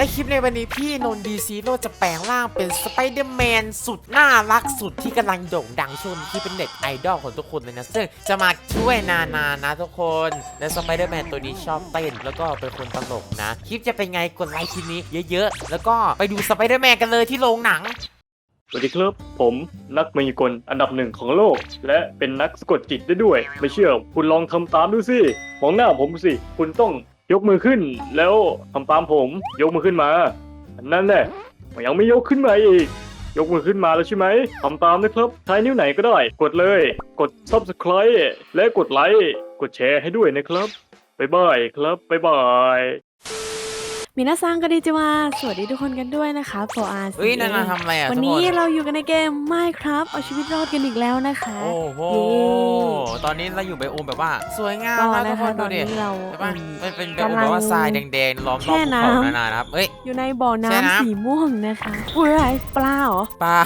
และคลิปในวันนี้พี่นนดีซีโร่จะแปลงร่างเป็นสไปเดอร์แมนสุดน่ารักสุดที่กำลังโด่งดังช่วงนี้ที่เป็นเน็ตไอดอลของทุกคนเลยนะ ซึ่งจะมาช่วยนานานะทุกคน และสไปเดอร์แมนตัวนี้ชอบเต้นแล้วก็เป็นคนตลกนะ คลิปจะเป็นไงกดไลค์คลิปนี้เยอะๆ แล้วก็ไปดูสไปเดอร์แมนกันเลยที่โรงหนังสวัสดีครับ ผมนักมายากลอันดับหนึ่งของโลก และเป็นนักสะกดจิตได้ด้วย ไม่เชื่อ คุณลองทำตามดูสิมองหน้าผมสิ คุณต้อง ยกมือขึ้น แล้วทำตามผม ยกมือขึ้นมาอันนั่นแหละยังไม่ยกขึ้นมาอีก ยกมือขึ้นมาแล้วใช่ไหมทำตามนะครับใช้นิ้วไหนก็ได้ กดเลย กด subscribe และกดไลค์กดแชร์ให้ด้วยนะครับบ๊ายบายครับบ๊ายบาย มินาซังกันดีจิวาสวัสดีทุกคนกันด้วยนะคะโฟอาร์เฮ้ยนานาทำอะไรอะวันทุกนี้คนเราอยู่กันในเกม Minecraft เอาชีวิตรอดกันอีกแล้วนะคะ โอ้โหเย้ตอนนี้เราอยู่ไบโอมแบบว่า สวยงามก็นะทุนะกคคะนตดูอนดินี้เราใช่ปะอืมมันเป็นแบบกำลังว่าทรายแดงๆล้อมรอบแช่ภูเขาน้ำนานานะครับเอ้ยอยู่ในบ่อใช่น้ำน้ำสีม่วงนะคะอุ้ยอะไรปลาเหรอปลา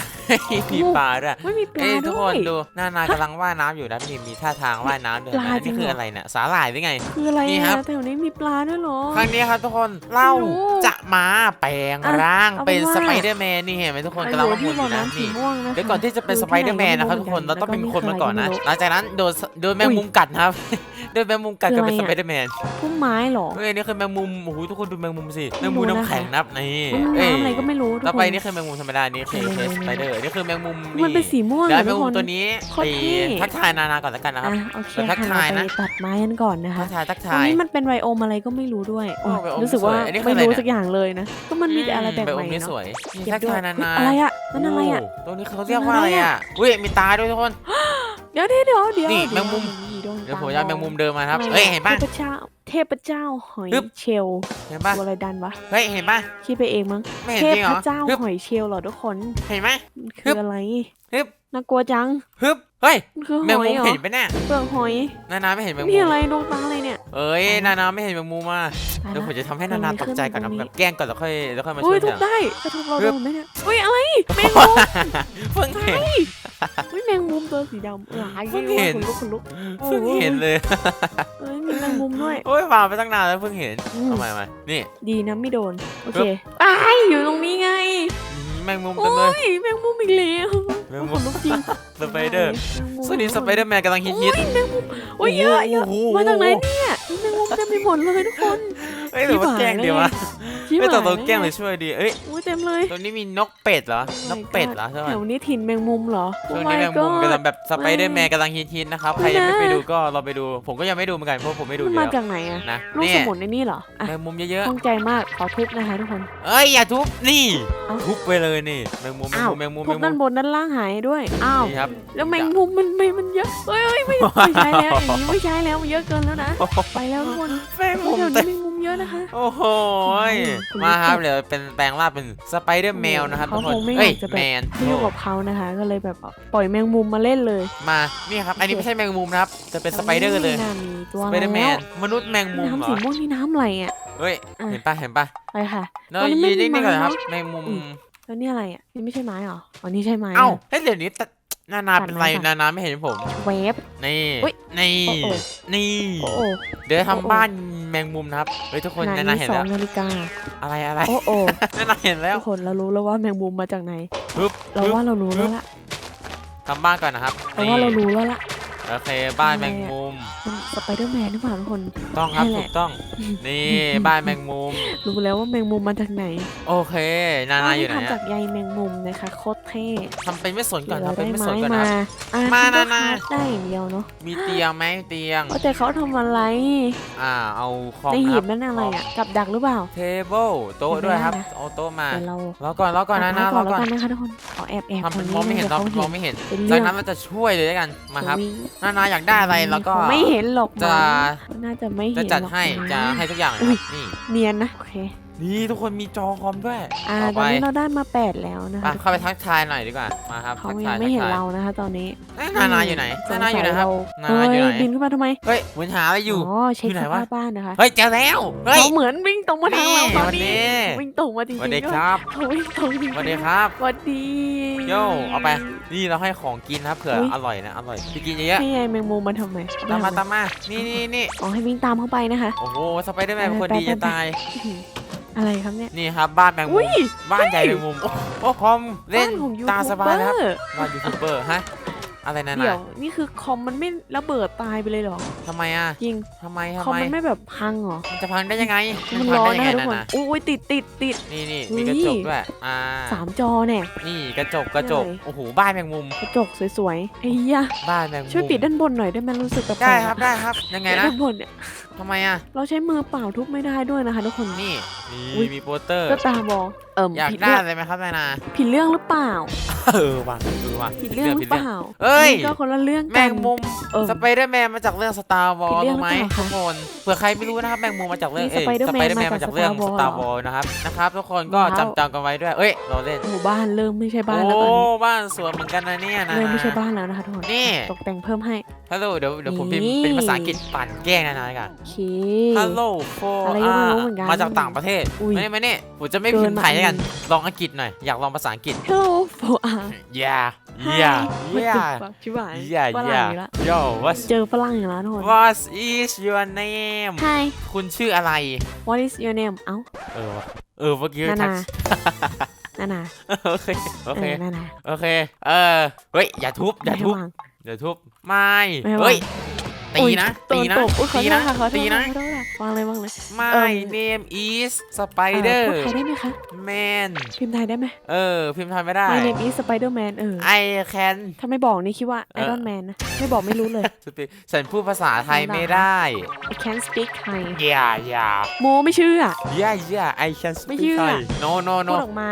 มีปลาด้วยไม่มีปลาเอ้ยทุกด้ควนยดูนานากำลังว่ายน้ำอยู่นะมีมีท่าทางว่ายน้ำด้วยปลานะจรินี่งเหรอคืออะไรเนี่ยสาหร่ายหรือไง คืออะไรนี่ครัอะบแต่วันนี้มีปลาด้วยเหรอครั้งนี้ครับทุกคนเราไม่รู้จะมาแปลงอะร่างเอาเป็เป็นนว่าสไปเดอร์แมนนี่เห็นไหมทุกคนเรากำลังอว่ายู่หมุที่นอบ่อยู่นะน้ำสีนี่ม่วงนะคะเดี๋ยวก่อนที่จะเป็นคือสไปเดอร์แมนนะครับทุกคนเราต้องเป็นคนมาก่อนนะแล้วหลังจากนั้นโดนโดนแมงมุมกัดนะครับ โดนแมงมุมกัดคือก็อะไรเป็นสอะไปเดอร์แมนพุ่มไม้เหรอเฮ้ยนี่คือแมงมุมโอ้โหทุกคนดูแมงมุมสิแมไม่งรู้มุมนะคะน้ำแข็งนับนี่มันเอ้ยน้ำอะไรก็ไม่รู้ทุกต่อคไปนนี่คือแมงมุมธรรมดานี่คือนี่เคสๆๆสไปเดอร์นี่คือแมงมุมมันเป็นสีม่วงแล้วอะแมทุงกมุคมนตัวนี้โคตรไปเท่ทักทายนานาก่อนแล้วกันนะครับอะโอเคเดี๋ยวทักค่ะทายเรานะไปตัดไม้กันก่อนนะคะทักทายทักตรงทายนี้มันเป็นไบโอมอะไรก็ไม่รู้ด้วยโอ้ยไบโอมรู้สึกว่าสวยอันนี้คือไม่อะไรรู้เนี่ยสักอย่างเลยนะก็มันมีแต่อะไรแปลกไบใหโอม่มนี่สเนาะวยนี่เก็ทับกด้วยทายนานาอะไรอะนั่นอะไรอะโตรงนี้เขาเรียกว่าอะไรอะอุ้ยมีตาด้วยทุกคน เดี๋ยวเดี๋ยวเดี๋ยวเดี๋ยวนี่เดี๋ยวแมงมุม ดวงเดี๋ยวตาผมจะเอาแมงมุมเดินมาครับอะไรเฮ้ยเห็นป่ะ เทพเจ้า เทพเจ้าหอยฮึบ เชลล์เห็นป่ะ ตัวอะไรดันวะเฮ้ยเห็นป่ะ คิดไปเองมั้งไม่เห็นเทจริงเหรพอเจ้าฮึบหอยเชลล์เหรอทุกคนเห็นไหม มันฮึคืบออะไรฮึบ น่ากลัวจังฮึบ เฮ้ยมันคือหแมงอยมุมเหรอเห็นปะเนี่ยเปลือกหอยนานาไม่เห็นแมงมุนี่มอะไรดวงตาอะไรเนี่ยเอ้ยนานาไม่เห็นแมงมุมมาตายเดี๋ยวละผมจะทำให้นานาตกใจก่อนนะตรงนี้แบบแกล้งก่อนแล้วค่อยแล้วค่อยมาช่อุ้วยยทุทีบหลังได้กระทุบเราฮึโดบนไหมเนี่ยอุ้ยอะไรแมงมุมเพิ่งเห็นอุ้ยแมงมุมตัวสีดำหลายเพิ่งเห็น ขนลุกขนลุกเพิ่งเห็นเลย เอ้ยมีแมงมุมด้วยโอ้ยมาไปตั้งนานแล้วเพิ่งเห็นอืมเอามามานี่ดีนะไม่โดนโอฮึเคบอ้ายอยู่ตรงนี้ไงอืมแมงมุมโอ้เต็มเลยยแมงมุมอีกแล้วแมงขมุมนลุกจริงสไปเดอร์แมงมุมสวัสดีสไปเดอร์แมนกำลังฮิตโอ้ฮิยตแมงมุมโอ้ยเยอะเยอะโโห มาจากไหนเนี่ยแมงมุมเต็มไปหมดเลยทุกคนเอ้ยหรือว่าแกล้งเดียววะ ชิบเอ้ยหายตัวตัวล้วแกล้งหรือช่วยดี เอ้ยโอ้ยเต็มเลยตัวนี้มีนกเป็ดเหรอ นกเป็ดเหรอใช่ไหมแถวนี้ถิ่นแมงมุมเหรอ ช่วง Oh นี้ my แมงมุม god กำลังแบบสไปเดอร์แมนกำลังฮิตฮิตนะครับ ใครยังไม่ไปดูก็เราไปดู ผมก็ยังไม่ดูเหมือนกันเพราะผมไม่ดูมันเยมาอะจากไหนอะนะลูกเนี่สยมุนในนี่เหรออะแมงมุมเยอะข้องใจมากขอทุบนะคะทุกคน ๆเอ้ยอย่าทุบนี่ เอ้า ทุบไปเลยนี่แมงมุมแมงอ้าวมุมแมงมุมทุแมบงด้านมุมบนด้านล่างหายด้วยอ้าวนี่ครับ แล้วแมงมุมมันไม่มันเยอะเฮ้ยเฮ้ยไม่ไม่ใช้แล้วอย่างนี้ไม่ใช้แล้วมันเยอะเกินแล้วนะ ไปแล้วทุกคนแมงมุมเดี๋ยวเต็นี้มแมงมุมเยอะนะคะ โอ้โหยคุณมาครับคุณเดี๋ยวเป็นแปลงร่างเป็นสไปเดอร์แมวนะครับทุเขากคนคงไม่อเอ้ยยากจะแบบแมนเที่ยวกับเขานะคะ ก็เลยแบบปล่อยแมงมุมมาเล่นเลย มานี่ครับ อันนี้ไม่ใช่แมงมุมนะครับแต่เป็นสไปเดอร์เลยน่ามีตัวสอะไปไรเดอร์แมแล้วนมนุษย์แมงมุมเหรน้ำอสีม่วงนี่น้ำอะไรอะเฮ้ยอะเห็นปะเห็นปะไปค่ะเราตอนนี้ไม่ยืนมีนิ่งๆก่อนนะครับไม้เนอะแมงมุมอืมแล้วนี่อะไรอะนี่ไม่ใช่ไม้เหรออ๋อนี่ใช่ไม้เอ้าอะเฮ้ยเดี๋ยวนี้แต่นานาตัดเป็นไรไม้ก่อนนานาไม่เห็นผมเวฟนี่อุ๊ยนี่โอ้โอ้นี่โอ้โอ้ เดี๋ยวโอ้โอ้ทำบ้านแมงมุมนะครับเฮ้ยทุกคนขณะนานานี้เห็นสอแล้งวนาฬิกาอะไรอะไรโอ้โอ้นานาเห็นแล้วทุกคนเรารู้แล้วว่าแมงมุมมาจากไหน ปึ๊บเราปึ๊บว่าเรารู้แล้วล่ะทำบ้านก่อนนะครับเราว่าเรารู้แล้วล่ะ โอเคบ้านทำไมแมอะงมุมมันสไปเดอร์แมนหรือเปล่าทุกคน ต้องครับนั่นแหถูละกต้อง นี่บ้านแมงมุม รู้แล้วว่าแมงมุมมาจากไหนโอเคนานาอยู่ไหนทำจาอะกใยแมงมุมนะคะโคตรเท่ทำเป็นไม่สนก่อนเราทำเป็นได้ไม่สไม้นก่อนนะมาครับอะมาทำก็นานาคราฟได้อย่างเดียวเนาะมีเตียงไหมเตียง ว่าแต่เขาทำอะไร อ่าเอาคอมในนะหีครับบนั่นอะไรอะกับดักหรือเปล่า เทเบิลโต๊ะด้วยครับไม่ได้นะเอาโต๊ะมาเดี๋ยวเรารอก่อนรอก่อนนะนะรก่ออนแล้วก่อนกันนะคะทุกคนขอแอบแอบทำเป็นตมองไม่เห็นดี๋เรายวขมองไม่เห็นเป็นจากเรื่องนั้นเราจะช่วยเลยแล้วกันมาครับวิ่งนานาอยากได้อะไรแล้วก็เขาไม่เห็นหรอกจะมั้งน่าจะไม่เห็จะนจัดรอกให้มั้งจะให้ทุกอย่างเลยอุ๊คยรับนี่เนียนนะโอเค นี่ทุกคนมีจอคอมด้วยอ่าต่อตไปอนนี้เราได้มาแปดแล้วนะอะคะเข้าไปทักทายหน่อยดีกว่า มาครับเขาทักยัทางยไม่เห็นทักทยเรานะคะ ตอนนี้เอ๊ะนานาอยู่ไหนสนางนาสัอยู่ไหนครับเรานานาอยู่ไหนเบินขึ้นมาทำไมเฮ้ยเหมือนหาอะไรอยู่ อ๋อเช็คอยู่ไหนสวะ ภาพบ้านนะคะเฮ้ยเจอแล้ว เฮ้ย เขาเหมือนวิ่งตรงมาทางเราตอนวันนี้ นี้วิ่งตรงมาจริงสวัสๆดีด้วยครับเขาวิ่งตรงจริงๆสวัสดีครับ สวัสดี โย่เอาไป นี่เราให้ของกินนะครับเผื่ออุ๊ย อร่อยนะ อร่อยไปกินเยอะให้ยายแมงมุมมาทำไมๆตามมาตามมา นี่นี่นี่อ๋อให้วิ่งตามเข้าไปนะคะ โอ้โห สไปเดอร์แมนไปเป็นคนไปดีไปจะตาย อื้อหือ อะไรครับเนี่ย นี่ครับบ้านแมงมุอุ้มย บ้านใหญ่แมงมุมโอ้โอ้คอมเล่นบ้านของยูตามสทูบบายเบนะครับอร์ บ้านยูทูบเบอร์ฮะ อะไรนั่นเดี๋ยน่ะวนี่คือคอมมันไม่ระเบิดตายไปเลยเหรอทำไมอะจริงทำไมคอทำมไมมันไม่แบบพังเหรอมันจะพังได้ยังไงมันพัร้อนได้นะยังทุกไงคนนั่นน่ะอุ้ยติดติดติดนี่นี่อุ๊มียกระจกด้วยอ่าสามจอเนี่ยนี่กระจกกระจกนี่อะไรโอ้โหบ้านแมงมุมกระจกสวยๆไอ้ยะบ้านแมงมุมช่วยปิดด้านบนหน่อยได้ไหมรู้สึกแบบได้ครับได้ครับยังไงนะด้านบนเนี่ยทำไมอะเราใช้มือเปล่าทุบไม่ได้ด้วยนะคะทุกคนนี่อุ๊นี่ยมีโปสเตอร์ก็ตาบอเอิ่มอยากผิดได้เรื่องอะไรไหมครับนายนาผิดเรื่องหรือเปล่า เออว่ะเออว่ะผิดเรื่องหรือเปล่าเอ้ยนี่ก็คนละเรื่องแมกันงมุมเออสไปเดอร์แมนมาจากเรื่อง Star ผิ Wars ดเรื่องรู้ไหมหรือเปล่าคะทุกคนเผื่อใครไม่รู้นะครับแมงมุมมาจากเรื่องนี่เอ้ย Spider-Man สไปเดอร์แมนมามาจาจากกเรื่อง Star Wars Star เหรอ Wars นะครับนะครับทุกคนก็ว้าวจำจำกันไว้ด้วย เอ้ยเราเล่นโอ้โหบ้านเริ่มไม่ใช่บ้านแล้วโอ้ตอนนี้บ้านสวยเหมือนกันนะเนี่ยนะเริ่มไม่ใช่บ้านแล้วนะคะทุกคนนี่ตกแต่งเพิ่มให้ฮัลโหลเดี๋ยวเดี๋ยวผมพิมนี่พ์เป็นภาษาอังกฤษปั่นแกล้งนะนายกันโอเคฮัลโหลโฟอะไรก็ไม่รู้เหมือนกันมาจากต่างประเทศอุ้ยไม่ไม่เนี่ยผมจะไม่เกิพินมพ์มาไทยแล้วกันอันหนึ่งลองอังกฤษหน่อยอยากลองภาษาอังกฤษ Hello for a yeah yeah yeah ชิบหาย yeah ฝรั่งอีก yeah แล้ว yo what เจอฝรั่งอีกแล้วทุกคน what is your name Hi คุณชื่ออะไร what is your name เอ้าเออวะเออเมื่อกี้นาทันาก นานาโอเคโอเคนานาโอเค เออเฮ้ยอย่าทุบอย่าทุบไม่ให้วางอย่าทุบไม่ไม่ให้วางเฮ้ย ตีอุ๊ยนะโดตีนนะตบอุ๊ยขอตีโทษนะค่ะขอโทตีษนะขอโทษค่ะวางเลยวางเลย My เอิ่ม name is เอ่อ Spider พูดไทยได้ไหมคะ Man พิมพ์ไทยได้ไหม เออ พิมพ์ไทยไม่ได้ My name is Spider Man เออ I can ถ้าไม่บอกนี่คิดว่าเออ Iron Man นะ ไม่บอกไม่รู้เลย speak ฉันพูดภาษาไทยไม่ได้ I can't speak Thai Yeah yeah โมไม่เชื่อ yeah yeah I can ไม่ speak เชื่อ Thai No no พู no ดออกมา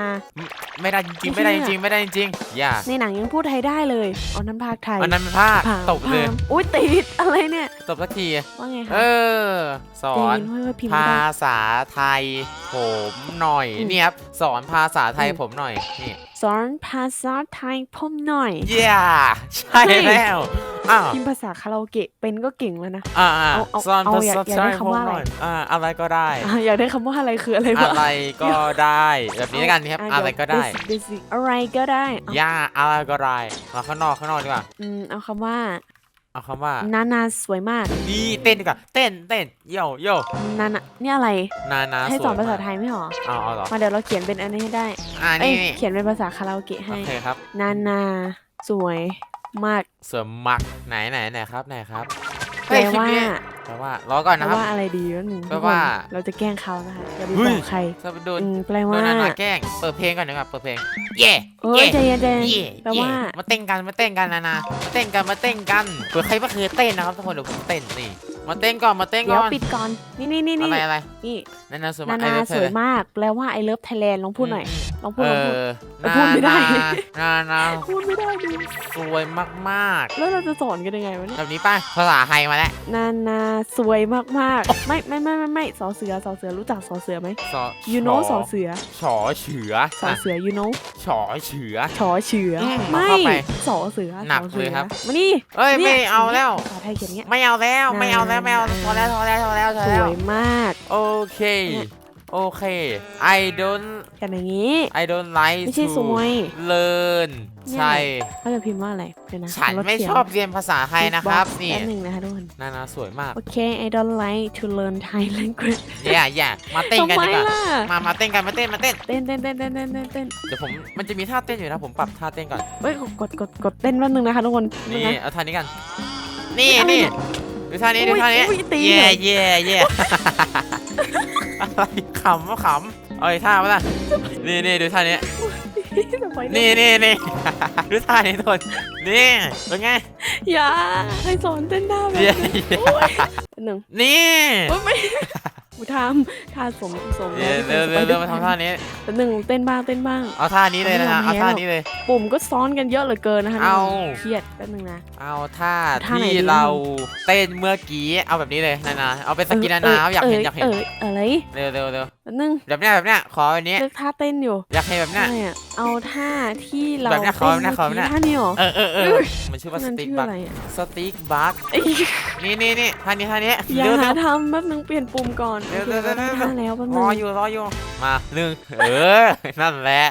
ไม่ได้จริงๆไม่ไม่ได้เชื่จอริงๆไม่ได้จริงๆ yeah ในหนังยังพูดไทยได้เลยอ๋อนั่นภาคไทยอันนั้นเป็นภาคพามตบเลยพามอุ้ยติดอะไรเนี่ยตบสักทีว่าไงเอคะอสอเจนนเพื่อพิมพ์ไม่ภาได้ษาไทย ผมหน่อยอืมเนี่ยครับสอนภาษาไทยอืมผมหน่อยนี่ สอนภาษาไทยผมหน่อย yeah ใช่เฮ้ยแล้วอ้าวพิมพ์ภาษาคาราโอเกะเป็นก็เก่งแล้วนะ อ่าอ่าเอาเอาสอนเอาภาอยากษาอยากไทได้ยผมคำว่าหน่อยอะไรอ่าอะไรก็ได้อะอยากได้คำว่าอะไรคืออะไรวะอะไรก็ได้ แบบนี้แล้วกันครับอะอะไรก็ได้เยว basic อะไรก็ได้เอาย่าอะไรก็ได้มาข้างนอกข้างนอกดีกว่า อืมเอาคำว่า เอาคำว่า นานาสวยมากนี่เต้นดีกว่าเต้นเต้นโยโยนานาเนี่ยอะไร นานาให้สอนวยภาษามกไทยไม่หรอเอาเอาเหรอมาเดี๋ยวเราเขียนเป็นอันนี้ให้ได้อ่าเอ้ยนี่นี่เขียนเป็นภาษาคาราโอเกะโอให้เคครับ นานาสวยมากเสริมมักไหนไหนไหนครับไหนครับแปเฮ้ลยคลิปว่านี้ แปลว่ารอก่อนแปลนะครับ ว่าอะไรดีวะหนึ่งแปลว่า เราจะแกล้งเขานะคะอย่าไปเฮ้บยอกใครจะไปโดนอืมแปลโดว่านนานาแกล้ง เปิดเพลงก่อนดีกว่าเปิดเพลง เย่เอ้เย่ยใจเย็นใจเย็นเย่แปลว่าเย่มาเต้นกัน มาเต้นกันนานามาเต้นกัน มาเต้นกันเผื่อใครไม่เคยเต้นนะครับทุกคนเดี๋ยวผมเต้นนี่ มาเต้นก่อนมาเต้นเดี๋ยก่วอนปิดก่อน นี่นี่นี่อะนี่ไรอะไรนี่นานาสวยนามากนาไอ้เว็บสไซต์วยเลยมาก แปลว่า I love Thailand ลองพูดหน่อยลองพูดเอลองพูดอเออพูดไม่ได้นานาพูดไม่ได้ดิสวยมากแล้วเราจะสอนกันยังไงวะๆ เนี่ยแบบนี้ป่ะภาษาไทยมาแล้วนานาสวยมากๆ ไม่ไม่ไม่ไม่ไม่สอเสือสอเสือรู้จักสอเสือไหม สอ you know ฉสอเสือฉอเฉือสอเสือ you know ฉอเฉือ ชอเฉืออืมไม่เอาเข้าไปสอเสือหนักสอสือเลยครับมานี่เอ้ยนี่ไม่เอาแล้ว ภาษาไทยเขียนอย่างเงี้ย ไม่เอาแล้ว ไม่เอาแล้วไม่เอานานาพอแล้วพอแล้วพอแล้วพอสแล้ววยมากโอเคเนี่ยโอเค I don't กันอย่างงี้ I don't like ไม่ใช่ to สวย learn เนี่ยใช่ เขาจะพิมพ์ว่าอะไรเดี๋ยวนะฉันเราไม่เขียชอบเรียนภาษาไทยนะครับ Beatbox นี่แป๊บหนึ่งนะคะทุกคน นานาสวยมาก โอเค I don't like to learn Thai language แย่แย่มาเต้นทำกันไมดีกว่าล่ะ มามาเต้นกันมาเต้นมาเต้นเต้นเต้นเต้นเต้นเต้นเต้นเต้นเดี๋ยวผมมันจะมีท่าเต้นอยู่นะผมปรับท่าเต้นก่อน เฮ้ยกดกดกดเต้นแป๊บนึงนะคะทุกคนนี่ะเอาท่านี้กัน นี่อะไรนี่เนี่ย ดูท่านี้ดูอุ๊ยท่านี้อุ๊ยตีเย่เหรอเย่เย่อะไรขำว่าขำเอาอีกท่ามาละนี่นี่ดูท่านี้ทำไมนี่นี่นี่ ดูท่านี้ทุกคนนี่เป็นไงอย่าให้สอนเต้นหน้าแบบเย่นี้เย่โอ้ยแป๊บหนึ่งนี่ โอ้ยไม่ กูทำท่าสมสมเร็วที่เร็วป็นเร็วเร็วมาทำท่านี้แป๊บหนึ่งเต้นบ้างเต้นบ้าง เอาท่านี้เลยนะฮะไม่เอายอมแพ้ท่าหรอกนี้เลย ปุ่มก็ซ้อนกันเยอะเหลือเกินนะคะเอาเครียดแป๊บนึงนะ เอาท่าท่าไหนที่ดีเราเต้นเมื่อกี้ เอาแบบนี้เลยนานาเอาเป็นสกินนานาครับอยากเห็นอยากเห็นเอออะไร เร็วเร็วเร็วแป๊บนึงแบบเนี้ยแบบเนี้ยขอแบบนี้เลือกท่าเต้นอยู่ อยากเห็นแบบเนี้ยใช่อะเอาท่าที่เราแบบเนี้ยขอแบบเนี้ยขอแบบเนี้ยท่านี้เหรอ เออเออเออเอ้ยมันชื่อว่าสนั่นติ๊กชื่อบัคอะไรอะสติ๊กบัคเอ้ยนี่นี่นี่ท่านี้ท่านี้อย่าเร็วหาเร็วทำแป๊บนึงเปลี่ยนปุ่มก่อนเร็วโอเคเร็วเร็วได้ท่าแล้วแป๊บรนึองอยู่รออยู่มาหนึ่งเออนั่นแหละ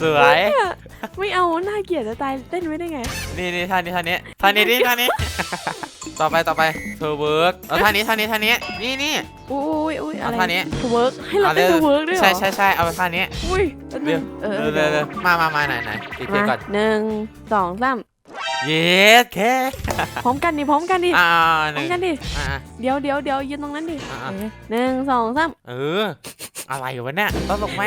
สวยไม่เอาน่าเกลียดจะตายเต้นไว้ได้ไง นี่นี่ท่านี้ท่านี้ท่านี้ดิท่านี้ ต่อไปต่อไปเธอเวิร์กเอาท่านี้ท่านี้ท่านี้นี่นี่ อุ้ยอุ้ยอะไรเอาท่านี้ เวิร์กให้เราเต้นเวิร์กด้วยเหรอใช่ใช่ใช่เอาไปท่านี้อุ้ยแป๊บนึเร็วงเออเร็วเร็วเร็วมามามาไหนไหนติดเพลงมาก่อนหนึ่งสองสามเย้แค่พร้อมกันดิพร้อมกันดิอ่าหพร้อนึ่มงกันดิอ่า เดี๋ยวเดี๋ยวเดี๋ยวยืนตรงนั้นดิอ่าเออหนึ่งสองสามเออ อะไรวะเนี่ยตลกไหม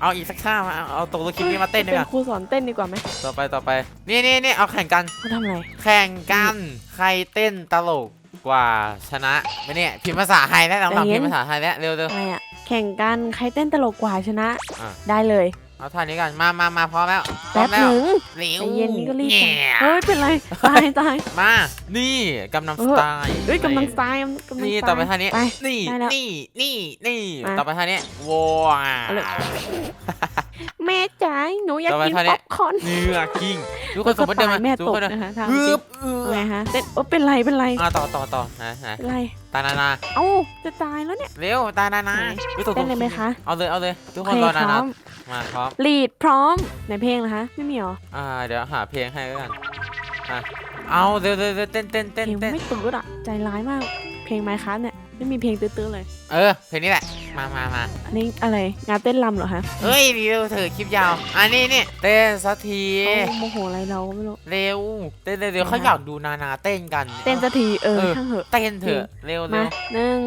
เอาอีกสักท่ามาเอาเอาตกลงคลิปนี้มาเต้นดีเป็กว่านครูสอนเต้นดีกว่าไหมต่อไปต่อไป นี่นี่นี่เอาแข่งกัน เขาทำอะไรแข่งกันใครเต้นตลกกว่าชนะไม่เนี่ยพิมพ์ภาษาไทยแล้วหลังๆพิมพ์ภาษาไทยแล้วเร็วเร็วอะไรอะแข่งกันใครเต้นตลกกว่าชนะ อะ ได้เลย เอาท่านี้กันมามามาพร้อมแล้วพร้อแป๊มบแล้หวนึ่งเร็วใจเย็นนี่ก็รีบแง่ไปเฮ้ยเป็นไรตายตาย มา นี่กำลังเอสอ ไตล์เฮ้ยกำลังตายกำลังนี่ตายต่อไปท่านี้ ไป นี่ ได้แล้วนี่นี่นี่มา ต่อไปท่านี้ว้เอาเลยาวแม่จ๋าหนูอยากต่อไปกินท่านี้ ป๊อปคอร์นเนื้อกิ้งทุกคแล้นวสก็มมติเดินตายมาแม่ทุกตกคนเดินนะคะทางฮึจริงบเออไงฮะเต้นโอ้เป็นไรเป็นไรอะต่อต่อต่อนะนะเป็นไร ตานานาเอ้าจะตายแล้วเนี่ย เร็วตานานาไหนฮ้ยตกเต้นเลยไหมคะ เอาเลยเอาเลยทุกโอคนเครอพนาร้นาอม มาพร้อมลีดพร้อมในเพลงนะคะ ไม่มีเหรออ่าเดี๋ยวหาเพลงให้แล้วกันอะเอาเร็วเร็วเร็วเต้นเต้นเพเต้นลงเต้นไม่ตื้ออะใจร้ายมาก เพลงไมค์ครับเนี่ยไม่มีเพลงตื้อๆเลย เออเพลงนี้แหละมามามาอันนี้อะไรงานเต้นรำเหรอคะเฮ้ยเร็วเถอะคลิปยาวอันนี้นี่เต้นสักทีเขาโมโหอะไรเราก็ไม่รู้ เร็วเต้นเร็วเร็วนะคะเขาอยากดูนานาเต้นกันเต้นสักทีเออเออช่างเหอะ เต้นเถอะเร็วเร็มาวหนึ่ง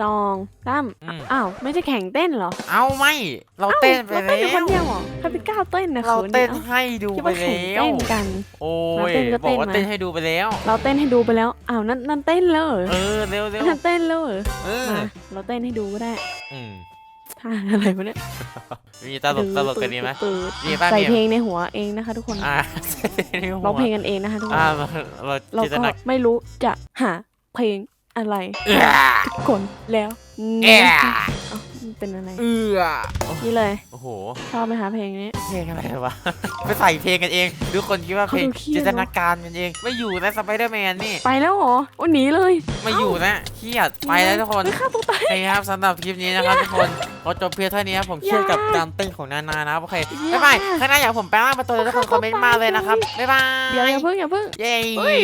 สองสามอืม อ้าว ไม่ใช่แข่งเต้นเหรอเอาไม่ เราเต้นไปอ้าวแล้เราเต้นอยู่คนวเดียวเหรอใครไปกล้าเต้นนะเราขิเต้นอ้าให้ดูคิดไปว่าแข่งแล้ว เต้นกัน โอ้มายเต้นก็บอกว่าเต้นมา เต้นให้ดูไปแล้ว เราเต้นให้ดูไปแล้ว อ้าวนั่นนั่นเต้นเลยเออเร็วเร็วนั่นเต้นเลยเออมาเราเต้นให้ดูก็ได้อืมท่าอะไรวะเนี่ยมีตลกตลกกันดีไหม ตืดมีป่ะใส่มี เพลงในหัวเองนะคะ ทุกคนอ่าร้องเพลงกันเองนะคะทุกคน อ่าเราเราเราจินตก็นาไม่รู้จะหาเพลง อะไรเอื้อทุกคนแล้วเอื้อเอ้ามันเป็นอะไร เอื้อนี่เลย โอ้โหชอบไหมคะเพลงนี้ เพลงอะไรวะ ไปใส่เพลงกันเอง ทุกคนคิดว่าเพลงเขาดูเครียด จินตนาการกันเอง ไม่อยู่นะสไปเดอร์แมนนี่ ไปแล้วเหรอโอ้หนีเลยไม่อยู่นะเครียดไปแล้วทุกคน ไม่ฆ่าตัวตายโอเคครับสำหรับคลิปนี้นะครับทุกคนขอจบเพียงเท่านี้ครับผมเครียดกับการเต้นของนานานะครับโอเคอย่าบ๊ายบายถ้าหน้าอยากผมแปลงร่างเป็นตัวอะไรทุกคนคอมเมนต์มาเลยนะครับบ๊ายบายเดี๋ยวอย่าเพิ่งอย่าเพิ่ง เย้เฮ้ย